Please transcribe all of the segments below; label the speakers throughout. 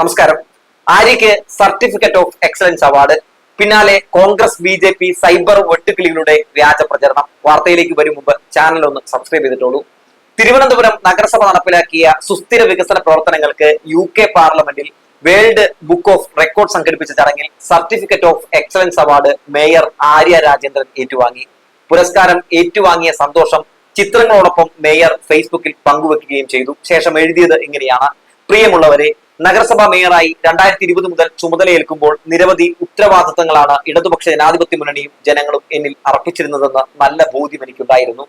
Speaker 1: നമസ്കാരം. ആര്യയ്ക്ക് certificate of excellence award പിന്നാലെ Congress B J P cyber വെട്ടുക്കിളികളുടെ വ്യാജ പ്രചരണം. വാർത്തയിലേക്ക് വരും മുമ്പ് ചാനൽ ഒന്ന് സബ്സ്ക്രൈബ് ചെയ്തിട്ടുള്ളൂ തിരുവനന്തപുരം നഗരസഭ നടപ്പിലാക്കിയ സുസ്ഥിര വികസന പ്രവർത്തനങ്ങൾക്ക് യു കെ പാർലമെന്റിൽ വേൾഡ് ബുക്ക് ഓഫ് റെക്കോർഡ് സംഘടിപ്പിച്ച ചടങ്ങിൽ certificate of excellence award mayor Arya Rajendran ഏറ്റുവാങ്ങി. പുരസ്കാരം ഏറ്റുവാങ്ങിയ സന്തോഷം ചിത്രങ്ങളോടൊപ്പം മേയർ ഫേസ്ബുക്കിൽ പങ്കുവെക്കുകയും ചെയ്തു. ശേഷം എഴുതിയത് ഇങ്ങനെയാണ്. പ്രിയമുള്ളവരെ നഗരസഭാ മേയറായി രണ്ടായിരത്തി ഇരുപത് മുതൽ ചുമതലയേൽക്കുമ്പോൾ നിരവധി ഉത്തരവാദിത്തങ്ങളാണ് ഇടതുപക്ഷ ജനാധിപത്യ മുന്നണിയും ജനങ്ങളും എന്നിൽ അർപ്പിച്ചിരുന്നതെന്ന് നല്ല ബോധ്യം എനിക്കുണ്ടായിരുന്നു.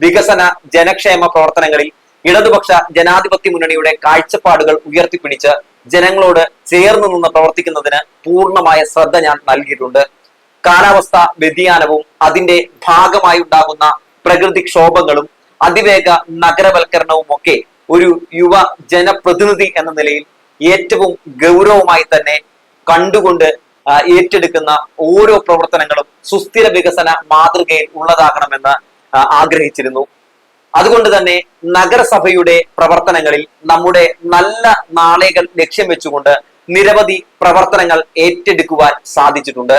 Speaker 1: വികസന ജനക്ഷേമ പ്രവർത്തനങ്ങളിൽ ഇടതുപക്ഷ ജനാധിപത്യ മുന്നണിയുടെ കാഴ്ചപ്പാടുകൾ ഉയർത്തിപ്പിടിച്ച് ജനങ്ങളോട് ചേർന്നു നിന്ന് പ്രവർത്തിക്കുന്നതിന് പൂർണമായ ശ്രദ്ധ ഞാൻ നൽകിയിട്ടുണ്ട്. കാലാവസ്ഥ വ്യതിയാനവും അതിന്റെ ഭാഗമായി ഉണ്ടാകുന്ന പ്രകൃതിക്ഷോഭങ്ങളും അതിവേഗ നഗരവൽക്കരണവും ഒക്കെ ഒരു യുവ ജനപ്രതിനിധി എന്ന നിലയിൽ ഏറ്റവും ഗൗരവമായി തന്നെ കണ്ടുകൊണ്ട് ഏറ്റെടുക്കുന്ന ഓരോ പ്രവർത്തനങ്ങളും സുസ്ഥിര വികസന മാതൃകയിൽ ഉള്ളതാകണമെന്ന് ആഗ്രഹിച്ചിരുന്നു. അതുകൊണ്ട് തന്നെ നഗരസഭയുടെ പ്രവർത്തനങ്ങളിൽ നമ്മുടെ നല്ല നാളേകൾ ലക്ഷ്യം വെച്ചുകൊണ്ട് നിരവധി പ്രവർത്തനങ്ങൾ ഏറ്റെടുക്കുവാൻ സാധിച്ചിട്ടുണ്ട്.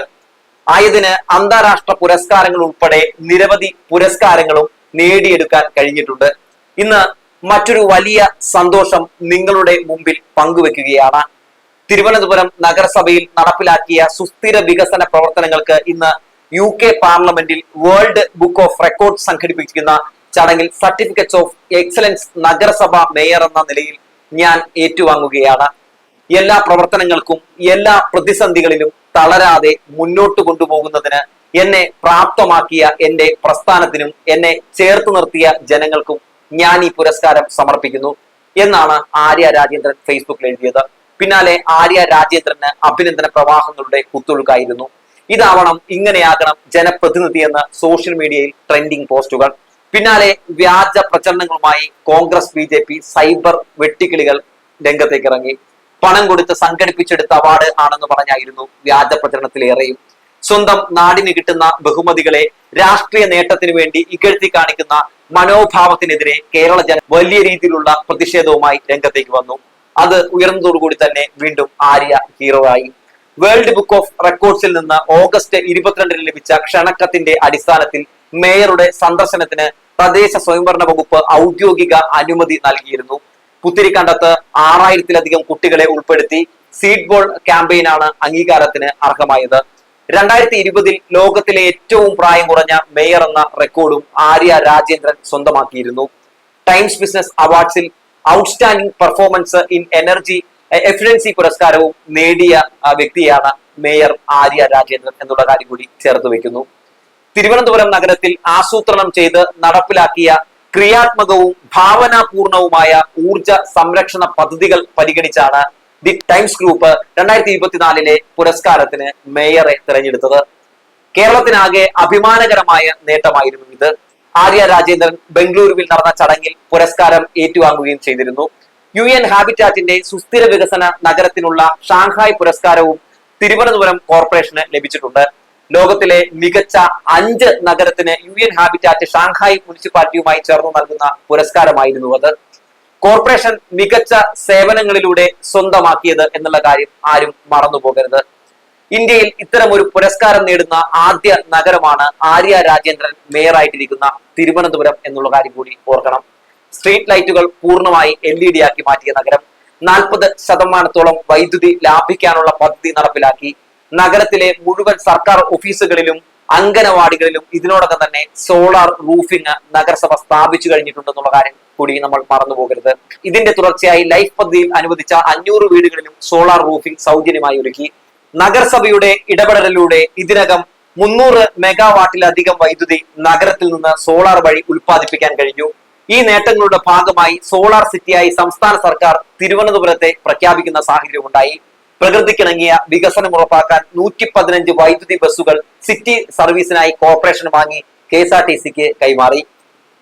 Speaker 1: ആയതിന് അന്താരാഷ്ട്ര പുരസ്കാരങ്ങൾ ഉൾപ്പെടെ നിരവധി പുരസ്കാരങ്ങളും നേടിയെടുക്കാൻ കഴിഞ്ഞിട്ടുണ്ട്. ഇന്ന് മറ്റൊരു വലിയ സന്തോഷം നിങ്ങളുടെ മുമ്പിൽ പങ്കുവെക്കുകയാണ്. തിരുവനന്തപുരം നഗരസഭയിൽ നടപ്പിലാക്കിയ സുസ്ഥിര വികസന പ്രവർത്തനങ്ങൾക്ക് ഇന്ന് യു കെ പാർലമെന്റിൽ വേൾഡ് ബുക്ക് ഓഫ് റെക്കോർഡ് സംഘടിപ്പിക്കുന്ന ചടങ്ങിൽ സർട്ടിഫിക്കറ്റ്സ് ഓഫ് എക്സലൻസ് നഗരസഭ മേയർ എന്ന നിലയിൽ ഞാൻ ഏറ്റുവാങ്ങുകയാണ്. എല്ലാ പ്രവർത്തനങ്ങൾക്കും എല്ലാ പ്രതിസന്ധികളിലും തളരാതെ മുന്നോട്ട് കൊണ്ടുപോകുന്നതിന് എന്നെ പ്രാപ്തമാക്കിയ എന്റെ പ്രസ്ഥാനത്തിനും എന്നെ ചേർത്ത് നിർത്തിയ ജനങ്ങൾക്കും ഞാൻ ഈ പുരസ്കാരം സമർപ്പിക്കുന്നു എന്നാണ് ആര്യ രാജേന്ദ്രൻ ഫേസ്ബുക്കിൽ എഴുതിയത്. പിന്നാലെ ആര്യ രാജേന്ദ്രന് അഭിനന്ദന പ്രവാഹങ്ങളുടെ കുത്തൊഴുക്കായിരുന്നു. ഇതാവണം ഇങ്ങനെയാകണം ജനപ്രതിനിധി എന്ന സോഷ്യൽ മീഡിയയിൽ ട്രെൻഡിങ് പോസ്റ്റുകൾ പിന്നാലെ വ്യാജ പ്രചരണങ്ങളുമായി Congress B J P cyber വെട്ടിക്കിളികൾ രംഗത്തേക്ക് ഇറങ്ങി പണം കൊടുത്ത് സംഘടിപ്പിച്ചെടുത്ത അവാർഡ് ആണെന്ന് പറഞ്ഞായിരുന്നു വ്യാജ പ്രചരണത്തിലേറെയും. സ്വന്തം നാടിന് കിട്ടുന്ന ബഹുമതികളെ രാഷ്ട്രീയ നേട്ടത്തിന് വേണ്ടി ഇകഴ്ത്തി കാണിക്കുന്ന മനോഭാവത്തിനെതിരെ കേരള ജനം വലിയ രീതിയിലുള്ള പ്രതിഷേധവുമായി രംഗത്തേക്ക് വന്നു. അത് ഉയർന്നതോടുകൂടി തന്നെ വീണ്ടും ആര്യ ഹീറോ ആയി. വേൾഡ് ബുക്ക് ഓഫ് റെക്കോർഡ്സിൽ നിന്ന് ഓഗസ്റ്റ് ഇരുപത്തിരണ്ടിന് ലഭിച്ച ക്ഷണക്കത്തിന്റെ അടിസ്ഥാനത്തിൽ മേയറുടെ സന്ദർശനത്തിന് തദ്ദേശ സ്വയംഭരണ വകുപ്പ് ഔദ്യോഗിക അനുമതി നൽകിയിരുന്നു. പുത്തിരിക്കണ്ടത്ത് ആറായിരത്തിലധികം കുട്ടികളെ ഉൾപ്പെടുത്തി. സീഡ് ബോൾ ക്യാമ്പയിനാണ് അംഗീകാരത്തിന് അർഹമായത്. രണ്ടായിരത്തി ഇരുപതിൽ ലോകത്തിലെ ഏറ്റവും പ്രായം കുറഞ്ഞ മേയർ എന്ന റെക്കോർഡും ആര്യ രാജേന്ദ്രൻ സ്വന്തമാക്കിയിരുന്നു. Times business അവാർഡ്സിൽ outstanding performance in energy efficiency പുരസ്കാരവും നേടിയ വ്യക്തിയാണ് മേയർ ആര്യ രാജേന്ദ്രൻ എന്നുള്ള കാര്യം കൂടി ചേർത്ത് വെക്കുന്നു തിരുവനന്തപുരം നഗരത്തിൽ ആസൂത്രണം ചെയ്ത് നടപ്പിലാക്കിയ ക്രിയാത്മകവും ഭാവനാപൂർണവുമായ ഊർജ സംരക്ഷണ പദ്ധതികൾ പരിഗണിച്ചാണ് ദി ടൈംസ് ഗ്രൂപ്പ് രണ്ടായിരത്തി ഇരുപത്തിനാലിലെ പുരസ്കാരത്തിന് മേയറെ തിരഞ്ഞെടുത്തത്. കേരളത്തിനാകെ അഭിമാനകരമായ നേട്ടമായിരുന്നു ഇത്. ആര്യ രാജേന്ദ്രൻ ബംഗളൂരുവിൽ നടന്ന ചടങ്ങിൽ പുരസ്കാരം ഏറ്റുവാങ്ങുകയും ചെയ്തിരുന്നു. യു എൻ ഹാബിറ്റാറ്റിന്റെ സുസ്ഥിര വികസന നഗരത്തിനുള്ള ഷാങ്ഹായ് പുരസ്കാരവും തിരുവനന്തപുരം കോർപ്പറേഷന് ലഭിച്ചിട്ടുണ്ട്. ലോകത്തിലെ മികച്ച അഞ്ച് നഗരത്തിന് യു എൻ ഹാബിറ്റാറ്റ് ഷാങ്ഹായ് മുനിസിപ്പാലിറ്റിയുമായി ചേർന്ന് നൽകുന്ന പുരസ്കാരമായിരുന്നു അത്. കോർപ്പറേഷൻ മികച്ച സേവനങ്ങളിലൂടെ സ്വന്തമാക്കിയത് എന്നുള്ള കാര്യം ആരും മറന്നു പോകരുത്. ഇന്ത്യയിൽ ഇത്തരം ഒരു പുരസ്കാരം നേടുന്ന ആദ്യ നഗരമാണ് ആര്യ രാജേന്ദ്രൻ മേയറായിട്ടിരിക്കുന്ന തിരുവനന്തപുരം എന്നുള്ള കാര്യം കൂടി ഓർക്കണം. സ്ട്രീറ്റ് ലൈറ്റുകൾ പൂർണമായി എൽ ഇ ഡി ആക്കി മാറ്റിയ നഗരം നാൽപ്പത് ശതമാനത്തോളം വൈദ്യുതി ലാഭിക്കാനുള്ള പദ്ധതി നടപ്പിലാക്കി. നഗരത്തിലെ മുഴുവൻ സർക്കാർ ഓഫീസുകളിലും അംഗനവാടികളിലും ഇതിനോടകം തന്നെ സോളാർ റൂഫിംഗ് നഗരസഭ സ്ഥാപിച്ചു കഴിഞ്ഞിട്ടുണ്ടെന്നുള്ള കാര്യം കൂടി നമ്മൾ മറന്നു പോകരുത്. ഇതിന്റെ തുടർച്ചയായി ലൈഫ് പദ്ധതിയിൽ അനുവദിച്ച അഞ്ഞൂറ് വീടുകളിലും സോളാർ റൂഫിംഗ് സൗജന്യമായി ഒരുക്കി. നഗരസഭയുടെ ഇടപെടലിലൂടെ ഇതിനകം മുന്നൂറ് മെഗാവാട്ടിലധികം വൈദ്യുതി നഗരത്തിൽ നിന്ന് സോളാർ വഴി ഉൽപ്പാദിപ്പിക്കാൻ കഴിഞ്ഞു. ഈ നേട്ടങ്ങളുടെ ഭാഗമായി സോളാർ സിറ്റിയായി സംസ്ഥാന സർക്കാർ തിരുവനന്തപുരത്തെ പ്രഖ്യാപിക്കുന്ന സാഹചര്യം ഉണ്ടായി. പ്രകൃതിക്കിണങ്ങിയ വികസനം ഉറപ്പാക്കാൻ നൂറ്റി പതിനഞ്ച് വൈദ്യുതി ബസ്സുകൾ സിറ്റി സർവീസിനായി കോർപ്പറേഷൻ വാങ്ങി കെ എസ് ആർ ടി സിക്ക് കൈമാറി.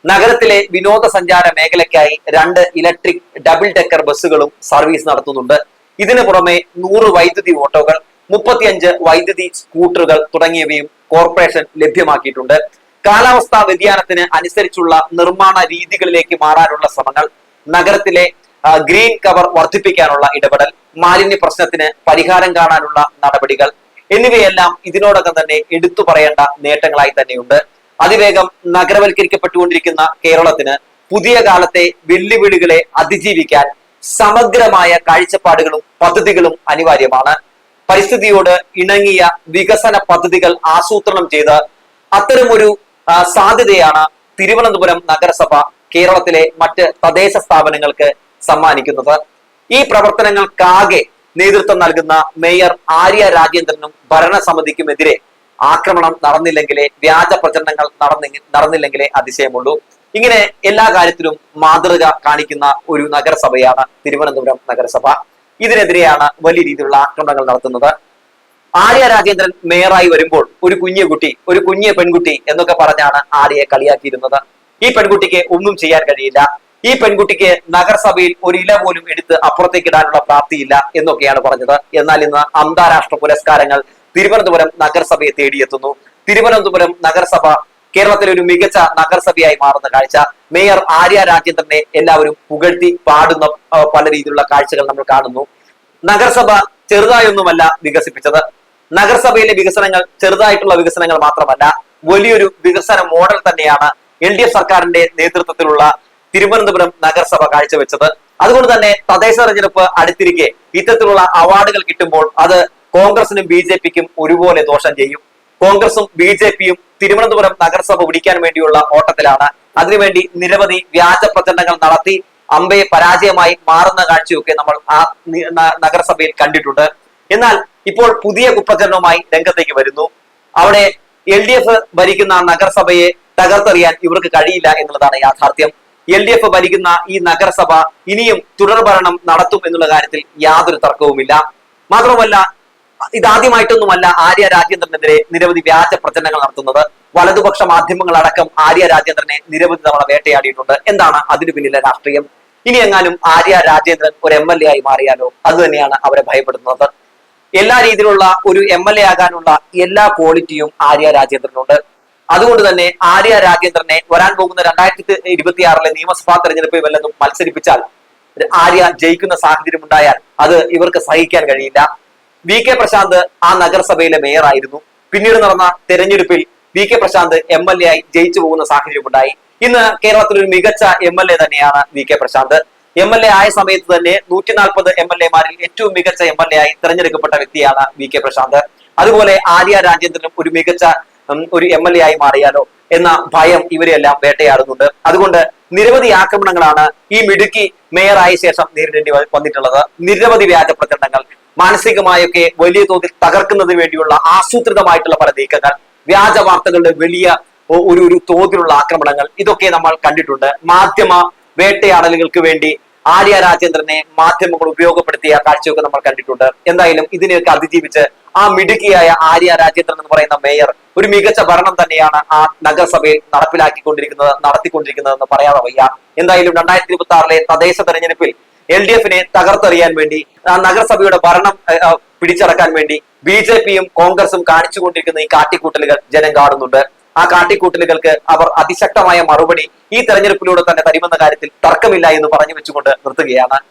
Speaker 1: നഗരത്തിലെ വിനോദസഞ്ചാര മേഖലയ്ക്കായി രണ്ട് ഇലക്ട്രിക് ഡബിൾ ഡെക്കർ ബസ്സുകളും സർവീസ് നടത്തുന്നുണ്ട്. ഇതിനു പുറമെ നൂറ് വൈദ്യുതി ഓട്ടോകൾ മുപ്പത്തിയഞ്ച് വൈദ്യുതി സ്കൂട്ടറുകൾ തുടങ്ങിയവയും കോർപ്പറേഷൻ ലഭ്യമാക്കിയിട്ടുണ്ട്. കാലാവസ്ഥാ വ്യതിയാനത്തിന് അനുസരിച്ചുള്ള നിർമ്മാണ രീതികളിലേക്ക് മാറാനുള്ള ശ്രമങ്ങൾ നഗരത്തിലെ ഗ്രീൻ കവർ വർദ്ധിപ്പിക്കാനുള്ള ഇടപെടൽ മാലിന്യ പ്രശ്നത്തിന് പരിഹാരം കാണാനുള്ള നടപടികൾ എന്നിവയെല്ലാം ഇതിനോടകം തന്നെ എടുത്തു പറയേണ്ട നേട്ടങ്ങളായി തന്നെയുണ്ട്. അതിവേഗം നഗരവൽക്കരിക്കപ്പെട്ടുകൊണ്ടിരിക്കുന്ന കേരളത്തിന് പുതിയ കാലത്തെ വെല്ലുവിളികളെ അതിജീവിക്കാൻ സമഗ്രമായ കാഴ്ചപ്പാടുകളും പദ്ധതികളും അനിവാര്യമാണ്. പരിസ്ഥിതിയോട് ഇണങ്ങിയ വികസന പദ്ധതികൾ ആസൂത്രണം ചെയ്ത് അത്തരമൊരു സാധ്യതയാണ് തിരുവനന്തപുരം നഗരസഭ കേരളത്തിലെ മറ്റ് തദ്ദേശ സ്ഥാപനങ്ങൾക്ക് സമ്മാനിക്കുന്നത്. ഈ പ്രവർത്തനങ്ങൾക്കാകെ നേതൃത്വം നൽകുന്ന മേയർ ആര്യ രാജേന്ദ്രനും ഭരണസമിതിക്കുമെതിരെ ആക്രമണം നടന്നില്ലെങ്കിലേ വ്യാജ പ്രചരണങ്ങൾ നടന്നി നടന്നില്ലെങ്കിലേ അതിശയമുള്ളൂ. ഇങ്ങനെ എല്ലാ കാര്യത്തിലും മാതൃക കാണിക്കുന്ന ഒരു നഗരസഭയാണ് തിരുവനന്തപുരം നഗരസഭ. ഇതിനെതിരെയാണ് വലിയ രീതിയിലുള്ള ആക്രമണങ്ങൾ നടത്തുന്നത്. ആര്യ രാജേന്ദ്രൻ മേയറായി വരുമ്പോൾ ഒരു കുഞ്ഞു കുട്ടി ഒരു കുഞ്ഞു പെൺകുട്ടി എന്നൊക്കെ പറഞ്ഞാണ് ആര്യയെ കളിയാക്കിയിരുന്നത്. ഈ പെൺകുട്ടിക്ക് ഒന്നും ചെയ്യാൻ കഴിയില്ല. ഈ പെൺകുട്ടിക്ക് നഗരസഭയിൽ ഒരു ഇല പോലും എടുത്ത് അപ്പുറത്തേക്ക് ഇടാനുള്ള പ്രാപ്തിയില്ല എന്നൊക്കെയാണ് പറഞ്ഞത്. എന്നാൽ ഇന്ന് അന്താരാഷ്ട്ര പുരസ്കാരങ്ങൾ തിരുവനന്തപുരം നഗരസഭയെ തേടിയെത്തുന്നു. തിരുവനന്തപുരം നഗരസഭ കേരളത്തിലെ ഒരു മികച്ച നഗരസഭയായി മാറുന്ന കാഴ്ച. മേയർ ആര്യ രാജേന്ദ്രനെ എല്ലാവരും പുകഴ്ത്തി പാടുന്ന പല രീതിയിലുള്ള കാഴ്ചകൾ നമ്മൾ കാണുന്നു. നഗരസഭ ചെറുതായൊന്നുമല്ല വികസിപ്പിച്ചത്. നഗരസഭയിലെ വികസനങ്ങൾ ചെറുതായിട്ടുള്ള വികസനങ്ങൾ മാത്രമല്ല വലിയൊരു വികസന മോഡൽ തന്നെയാണ് എൽ ഡി എഫ് സർക്കാരിന്റെ നേതൃത്വത്തിലുള്ള തിരുവനന്തപുരം നഗരസഭ കാഴ്ചവെച്ചത്. അതുകൊണ്ട് തന്നെ തദ്ദേശ തെരഞ്ഞെടുപ്പ് അടുത്തിരിക്കെ ഇത്തരത്തിലുള്ള അവാർഡുകൾ കിട്ടുമ്പോൾ അത് കോൺഗ്രസിനും ബി ജെ പിക്കും ഒരുപോലെ ദോഷം ചെയ്യും. കോൺഗ്രസും ബി ജെ പിയും തിരുവനന്തപുരം നഗരസഭ പിടിക്കാൻ വേണ്ടിയുള്ള ഓട്ടത്തിലാണ്. അതിനുവേണ്ടി നിരവധി വ്യാജ പ്രചരണങ്ങൾ നടത്തി അമ്പയെ പരാജയമായി മാറുന്ന കാഴ്ചയൊക്കെ നമ്മൾ ആ നഗരസഭയിൽ കണ്ടിട്ടുണ്ട്. എന്നാൽ ഇപ്പോൾ പുതിയ കുപ്രചരണവുമായി രംഗത്തേക്ക് വരുന്നു. അവിടെ എൽ ഡി എഫ് ഭരിക്കുന്ന നഗരസഭയെ തകർത്തെറിയാൻ ഇവർക്ക് കഴിയില്ല എന്നുള്ളതാണ് യാഥാർത്ഥ്യം. എൽ ഡി എഫ് ഭരിക്കുന്ന ഈ നഗരസഭ ഇനിയും തുടർഭരണം നടത്തും എന്നുള്ള കാര്യത്തിൽ യാതൊരു തർക്കവുമില്ല. മാത്രമല്ല ഇതാദ്യമായിട്ടൊന്നുമല്ല ആര്യ രാജേന്ദ്രനെതിരെ നിരവധി വ്യാജ പ്രചരണങ്ങൾ നടത്തുന്നത്. വലതുപക്ഷ മാധ്യമങ്ങളടക്കം ആര്യ രാജേന്ദ്രനെ നിരവധി തവണ വേട്ടയാടിയിട്ടുണ്ട്. എന്താണ് അതിനു പിന്നിലെ രാഷ്ട്രീയം? ഇനി എങ്ങാനും ആര്യ രാജേന്ദ്രൻ ഒരു എം എൽ എ ആയി മാറിയാലോ? അത് തന്നെയാണ് അവരെ ഭയപ്പെടുന്നത്. എല്ലാ രീതിയിലുള്ള ഒരു എം എൽ എ ആകാനുള്ള എല്ലാ ക്വാളിറ്റിയും ആര്യ രാജേന്ദ്രനുണ്ട്. അതുകൊണ്ട് തന്നെ ആര്യ രാജേന്ദ്രനെ വരാൻ പോകുന്ന രണ്ടായിരത്തി ഇരുപത്തി ആറിലെ നിയമസഭാ തെരഞ്ഞെടുപ്പിൽ വല്ലതും മത്സരിപ്പിച്ചാൽ ആര്യ ജയിക്കുന്ന സാഹചര്യം ഉണ്ടായാൽ അത് ഇവർക്ക് സഹിക്കാൻ കഴിയില്ല. വി കെ പ്രശാന്ത് ആ നഗരസഭയിലെ മേയറായിരുന്നു പിന്നീട് നടന്ന തെരഞ്ഞെടുപ്പിൽ V K Prashanth M L A ആയി ജയിച്ചു പോകുന്ന സാഹചര്യം ഉണ്ടായി ഇന്ന് കേരളത്തിൽ ഒരു മികച്ച എം എൽ എ തന്നെയാണ് V K Prashanth. M L A ആയ സമയത്ത് തന്നെ നൂറ്റി നാൽപ്പത് എം എൽ എമാരിൽ ഏറ്റവും മികച്ച എം എൽ എ ആയി തെരഞ്ഞെടുക്കപ്പെട്ട വ്യക്തിയാണ് വി കെ പ്രശാന്ത്. അതുപോലെ ആര്യ രാജേന്ദ്രനും ഒരു മികച്ച ഒരു എം എൽ എ ആയി മാറിയാലോ എന്ന ഭയം ഇവരെല്ലാം വേട്ടയാടുന്നുണ്ട്. അതുകൊണ്ട് നിരവധി ആക്രമണങ്ങളാണ് ഈ മിടുക്കി മേയറായ ശേഷം നേരിടേണ്ടി വന്നിട്ടുള്ളത്. നിരവധി വ്യാജ പ്രചരണങ്ങൾ മാനസികമായൊക്കെ വലിയ തോതിൽ തകർക്കുന്നതിന് വേണ്ടിയുള്ള ആസൂത്രിതമായിട്ടുള്ള പല നീക്കങ്ങൾ വ്യാജ വാർത്തകളുടെ വലിയ ഒരു ഒരു തോതിലുള്ള ആക്രമണങ്ങൾ ഇതൊക്കെ നമ്മൾ കണ്ടിട്ടുണ്ട്. മാധ്യമ വേട്ടയാടലുകൾക്ക് വേണ്ടി ആര്യ രാജേന്ദ്രനെ മാധ്യമങ്ങൾ ഉപയോഗപ്പെടുത്തിയ കാഴ്ചയൊക്കെ നമ്മൾ കണ്ടിട്ടുണ്ട്. എന്തായാലും ഇതിനെയൊക്കെ അതിജീവിച്ച് ആ മിടുക്കിയായ ആര്യ രാജേന്ദ്രൻ എന്ന് പറയുന്ന മേയർ ഒരു മികച്ച ഭരണം തന്നെയാണ് ആ നഗരസഭയിൽ നടപ്പിലാക്കിക്കൊണ്ടിരിക്കുന്നത് നടത്തിക്കൊണ്ടിരിക്കുന്നത് എന്ന് പറയാതെ വയ്യ. എന്തായാലും രണ്ടായിരത്തി ഇരുപത്തി ആറിലെ തദ്ദേശ തെരഞ്ഞെടുപ്പിൽ എൽ ഡി എഫിനെ തകർത്തെറിയാൻ വേണ്ടി ആ നഗരസഭയുടെ ഭരണം പിടിച്ചടക്കാൻ വേണ്ടി ബി ജെ പിയും കോൺഗ്രസും കാണിച്ചുകൊണ്ടിരിക്കുന്ന ഈ കാട്ടിക്കൂട്ടലുകൾ ജനം കാണുന്നുണ്ട്. ആ കാട്ടിക്കൂട്ടലുകൾക്ക് അവർ അതിശക്തമായ മറുപടി ഈ തെരഞ്ഞെടുപ്പിലൂടെ തന്നെ തരുമെന്ന കാര്യത്തിൽ തർക്കമില്ല എന്ന് പറഞ്ഞു വെച്ചുകൊണ്ട് നിർത്തുകയാണ്.